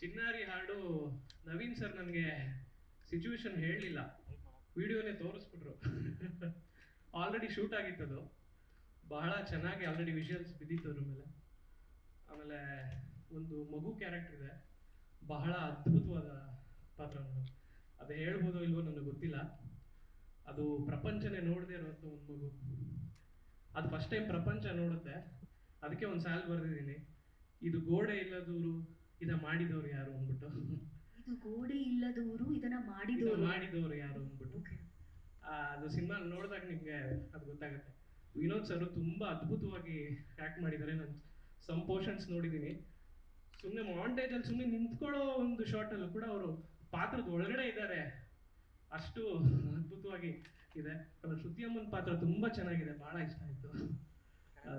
ಚಿನ್ನಾರಿ ಹಾಡು ನವೀನ್ ಸರ್ ನನಗೆ ಸಿಚುವೇಶನ್ ಹೇಳಲಿಲ್ಲ. ವಿಡಿಯೋನೇ ತೋರಿಸ್ಬಿಟ್ರು. ಆಲ್ರೆಡಿ ಶೂಟ್ ಆಗಿತ್ತದು. ಬಹಳ ಚೆನ್ನಾಗಿ ಆಲ್ರೆಡಿ ವಿಷುವಲ್ಸ್ ಬಿದ್ದಿತ್ತು ಅದ್ರ ಮೇಲೆ. ಆಮೇಲೆ ಒಂದು ಮಗು ಕ್ಯಾರೆಕ್ಟರ್ ಇದೆ. ಬಹಳ ಅದ್ಭುತವಾದ ಪಾತ್ರ ಅದು ಹೇಳ್ಬೋದೋ ಇಲ್ವೋ ನನಗೆ ಗೊತ್ತಿಲ್ಲ. ಅದು ಪ್ರಪಂಚನೇ ನೋಡದೆ ಇರುವಂಥ ಒಂದು ಮಗು. ಅದು ಫಸ್ಟ್ ಟೈಮ್ ಪ್ರಪಂಚ ನೋಡುತ್ತೆ. ಅದಕ್ಕೆ ಒಂದು ಸಾಲ್ ಬರೆದಿದ್ದೀನಿ. ಇದು ಗೋಡೆ ಇಲ್ಲದೂರು ಇದ ಮಾಡಿದವ್ರು ಯಾರು ಅಂದ್ಬಿಟ್ಟು? ಇದು ಗೋಡೆ ಇಲ್ಲದವರು ಇದನ್ನ ಮಾಡಿದವರು. ಮಾಡಿದವರು ಯಾರು ಅಂದ್ಬಿಟ್ಟು. ಆ, ಅದು ಸಿನಿಮಾ ನೋಡಿದಾಗ ನಿಮ್ಗೆ ಅದು ಗೊತ್ತಾಗುತ್ತೆ. ವಿನೋದ್ ಸರ್ ತುಂಬಾ ಅದ್ಭುತವಾಗಿ ಆಕ್ಟ್ ಮಾಡಿದ್ದಾರೆ ನಾನು ಸಮ್ ಪೋರ್ಷನ್ಸ್ ನೋಡಿದ್ದೀನಿ ಸುಮ್ಮನೆ ಮಾಂಟೇಜ್ ಅಲ್ಲಿ ಸುಮ್ಮನೆ ನಿಂತ್ಕೊಳ್ಳೋ ಒಂದು ಶಾರ್ಟ್ ಅಲ್ಲೂ ಕೂಡ ಅವರು ಪಾತ್ರದ ಒಳಗಡೆ ಇದ್ದಾರೆ. ಅಷ್ಟು ಅದ್ಭುತವಾಗಿ ಇದೆ. ಆಮೇಲೆ ಶ್ರುತಿ ಅಮ್ಮನ ಪಾತ್ರ ತುಂಬಾ ಚೆನ್ನಾಗಿದೆ. ಬಹಳ ಇಷ್ಟ ಆಯ್ತು.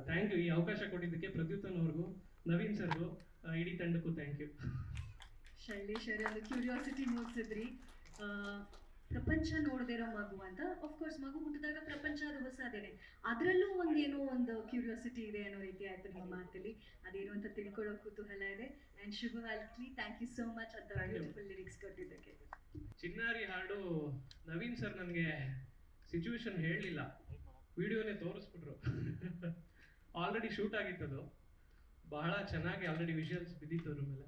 ಥ್ಯಾಂಕ್ ಯು ಈ ಅವಕಾಶ ಕೊಟ್ಟಿದ್ದಕ್ಕೆ ಪ್ರದ್ಯುತನ್ ಅವ್ರಿಗೂ ನವೀನ್ ಸರ್ಗೂ ಇಡೀ ತಂಡಕ್ಕೂ ಥ್ಯಾಂಕ್ ಯು ಶೈಲೇಶ್ ಅವರೇ ಒಂದು ಕ್ಯೂರಿಯಾಸಿಟಿ ಮೂಡಿಸಿದ್ರಿ. ಪ್ರಪಂಚ ನೋಡದೇ ಇರೋ ಮಗು ಅಂತ ಕೋರ್ಸ್ ಮಗು ಹುಟ್ಟಿದಾಗ ಪ್ರಪಂಚ ಅದು ಹೊಸದೇನೆ. ಅದರಲ್ಲೂ ಒಂದೇನೋ ಒಂದು ಕ್ಯೂರಿಯಾಸಿಟಿ ಇದೆ ಅನ್ನೋ ರೀತಿ ಆಯ್ತು ನಿಮ್ಮ ಮಾತಲ್ಲಿ. ಅದೇನು ಅಂತ ತಿಳ್ಕೊಳ್ಳೋ ಕುತೂಹಲ ಇದೆ. ಆ್ಯಂಡ್ ಶುಭ ಹಾಲ್ಟ್ಲಿ ಥ್ಯಾಂಕ್ ಯು ಸೋ ಮಚ್ ಅಂತ. ಬ್ಯೂಟಿಫುಲ್ ಲಿರಿಕ್ಸ್ ಕೊಟ್ಟಿದ್ದಕ್ಕೆ. ಚಿನ್ನಾರಿ ಹಾಡು ನವೀನ್ ಸರ್ ನನಗೆ ಸಿಚುವೇಶನ್ ಹೇಳಲಿಲ್ಲ. ವಿಡಿಯೋನೇ ತೋರಿಸ್ಬಿಟ್ರು. ಆಲ್ರೆಡಿ ಶೂಟ್ ಆಗಿತ್ತದು. ಬಹಳ ಚೆನ್ನಾಗಿ ಆಲ್ರೆಡಿ ವಿಷುವಲ್ಸ್ ಬಿದ್ದಿತ್ತು ಅದ್ರ ಮೇಲೆ.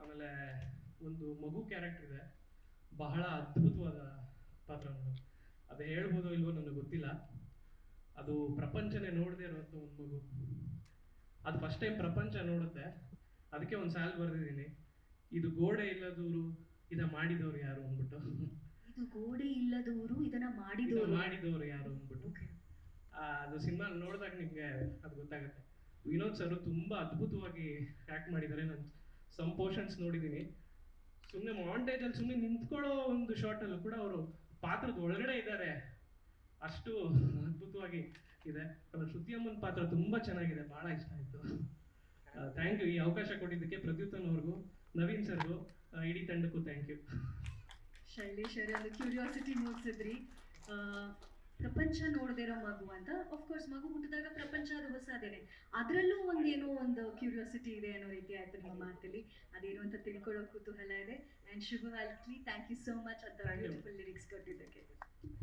ಆಮೇಲೆ ಒಂದು ಮಗು ಕ್ಯಾರೆಕ್ಟರ್ ಇದೆ. ಬಹಳ ಅದ್ಭುತವಾದ ಪಾತ್ರ ಅದು ಅದು ಹೇಳ್ಬೋದೋ ಇಲ್ವೋ ನನಗೆ ಗೊತ್ತಿಲ್ಲ. ಅದು ಪ್ರಪಂಚನೇ ನೋಡದೆ ಇರುವಂಥ ಒಂದು ಮಗು. ಅದು ಫಸ್ಟ್ ಟೈಮ್ ಪ್ರಪಂಚ ನೋಡುತ್ತೆ. ಅದಕ್ಕೆ ಒಂದು ಸಾಲ್ ಬರೆದಿದ್ದೀನಿ. ಇದು ಗೋಡೆ ಇಲ್ಲದವರು ಇದ ಮಾಡಿದವ್ರು ಯಾರು ಅಂದ್ಬಿಟ್ಟು. ಇದು ಗೋಡೆ ಇಲ್ಲದವರು ಇದನ್ನ ಮಾಡಿದವರು. ಮಾಡಿದವರು ಯಾರು ಅಂದ್ಬಿಟ್ಟು. ಅದು ಸಿನಿಮಾ ನೋಡಿದಾಗ ನಿಮ್ಗೆ ಅದು ಗೊತ್ತಾಗುತ್ತೆ. ವಿನೋದ್ ಸರ್ ತುಂಬಾ ಅದ್ಭುತವಾಗಿ ಆ್ಯಕ್ಟ್ ಮಾಡಿದ್ದಾರೆ. ನಾನು ಸಮ್ ಪೋರ್ಷನ್ಸ್ ನೋಡಿದ್ದೀನಿ. ಸುಮ್ಮನೆ ಮಾಂಟೇಜ್ ಅಲ್ಲಿ ಸುಮ್ಮನೆ ನಿಂತ್ಕೊಳ್ಳೋ ಒಂದು ಶಾರ್ಟ್ ಅಲ್ಲೂ ಕೂಡ ಅವರು ಪಾತ್ರದ ಒಳಗಡೆ ಇದ್ದಾರೆ. ಅಷ್ಟು ಅದ್ಭುತವಾಗಿ ಇದೆ. ಆಮೇಲೆ ಶ್ರುತಿ ಅಮ್ಮನ ಪಾತ್ರ ತುಂಬಾ ಚೆನ್ನಾಗಿದೆ. ಬಹಳ ಇಷ್ಟ ಆಯ್ತು. ಥ್ಯಾಂಕ್ ಯು ಈ ಅವಕಾಶ ಕೊಟ್ಟಿದ್ದಕ್ಕೆ ಪ್ರದ್ಯುತನ್ ಅವ್ರಿಗೂ, ನವೀನ್ ಸರ್ಗೂ ಇಡೀ ತಂಡಕ್ಕೂ ಥ್ಯಾಂಕ್ ಯು ಶೈಲೇಶ್ ಅವರೇ ಕ್ಯೂರಿಯಾಸಿಟಿ ಮೂಡಿಸಿದ್ರಿ. ಪ್ರಪಂಚ ನೋಡದೇ ಇರೋ ಮಗು ಅಂತ ಕೋರ್ಸ್ ಮಗು ಹುಟ್ಟಿದಾಗ ಪ್ರಪಂಚ ಅದು ಹೊಸದೇನೆ ಅದರಲ್ಲೂ ಒಂದೇನೋ ಒಂದು ಕ್ಯೂರಿಯಾಸಿಟಿ ಇದೆ ಅನ್ನೋ ರೀತಿ ಆಯ್ತು ನಿಮ್ಮ ಮಾತಲ್ಲಿ. ಅದೇನು ಅಂತ ತಿಳ್ಕೊಳ್ಳೋ ಕುತೂಹಲ ಇದೆ. ಅಂಡ್ ಶುಭ ವ್ಯಾಲ್ಕ್ಲಿ ಥ್ಯಾಂಕ್ ಯು ಸೋ ಮಚ್ ಅಂತ. ಬ್ಯೂಟಿಫುಲ್ ಲಿರಿಕ್ಸ್ ಕೊಟ್ಟಿದ್ದಕ್ಕೆ.